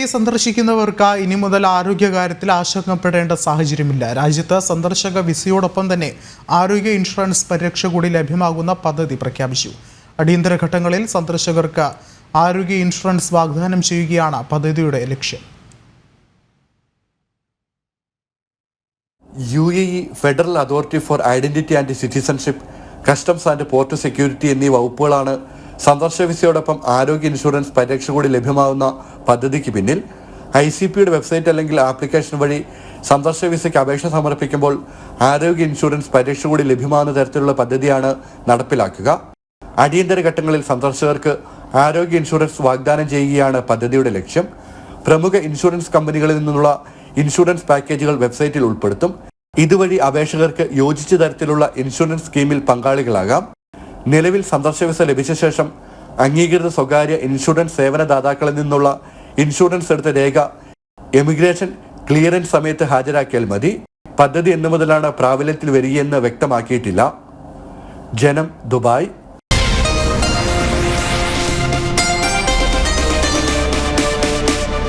E സന്ദർശിക്കുന്നവർക്ക് ഇനി മുതൽ ആരോഗ്യകാര്യത്തിൽ ആശങ്കപ്പെടേണ്ട സാഹചര്യമില്ല. രാജ്യത്ത് സന്ദർശക വിസയോടൊപ്പം തന്നെ ആരോഗ്യ ഇൻഷുറൻസ് പരിരക്ഷ കൂടി ലഭ്യമാകുന്ന പദ്ധതി പ്രഖ്യാപിച്ചു. അടിയന്തര ഘട്ടങ്ങളിൽ സന്ദർശകർക്ക് ആരോഗ്യ ഇൻഷുറൻസ് വാഗ്ദാനം ചെയ്യുകയാണ് പദ്ധതിയുടെ ലക്ഷ്യം. U A E federal authority for identity and citizenship customs and port security എന്നീ വകുപ്പുകളാണ് സന്ദർശക വിസയോടൊപ്പം ആരോഗ്യ ഇൻഷുറൻസ് പരിരക്ഷ കൂടി ലഭ്യമാവുന്ന പദ്ധതിക്ക് പിന്നിൽ ഐ സി പിയുടെ വെബ്സൈറ്റ് അല്ലെങ്കിൽ ആപ്ലിക്കേഷൻ വഴി സന്ദർശ വിസയ്ക്ക് അപേക്ഷ സമർപ്പിക്കുമ്പോൾ ആരോഗ്യ ഇൻഷുറൻസ് പരിരക്ഷ കൂടി ലഭ്യമാകുന്ന തരത്തിലുള്ള പദ്ധതിയാണ് നടപ്പിലാക്കുക. അടിയന്തര ഘട്ടങ്ങളിൽ സന്ദർശകർക്ക് ആരോഗ്യ ഇൻഷുറൻസ് വാഗ്ദാനം ചെയ്യുകയാണ് പദ്ധതിയുടെ ലക്ഷ്യം. പ്രമുഖ ഇൻഷുറൻസ് കമ്പനികളിൽ നിന്നുള്ള ഇൻഷുറൻസ് പാക്കേജുകൾ വെബ്സൈറ്റിൽ ഉൾപ്പെടുത്തും. ഇതുവഴി അപേക്ഷകർക്ക് യോജിച്ച തരത്തിലുള്ള ഇൻഷുറൻസ് സ്കീമിൽ പങ്കാളികളാകാം. നിലവിൽ സന്ദർശക വിസ ലഭിച്ച ശേഷം അംഗീകൃത സ്വകാര്യ ഇൻഷുറൻസ് സേവനദാതാക്കളിൽ നിന്നുള്ള ഇൻഷുറൻസ് എടുത്ത രേഖ എമിഗ്രേഷൻ ക്ലിയറൻസ് സമയത്ത് ഹാജരാക്കിയാൽ മതി. പദ്ധതി എന്നു മുതലാണ് പ്രാബല്യത്തിൽ വരികയെന്ന് വ്യക്തമാക്കിയിട്ടില്ല. ജനം ദുബായ്.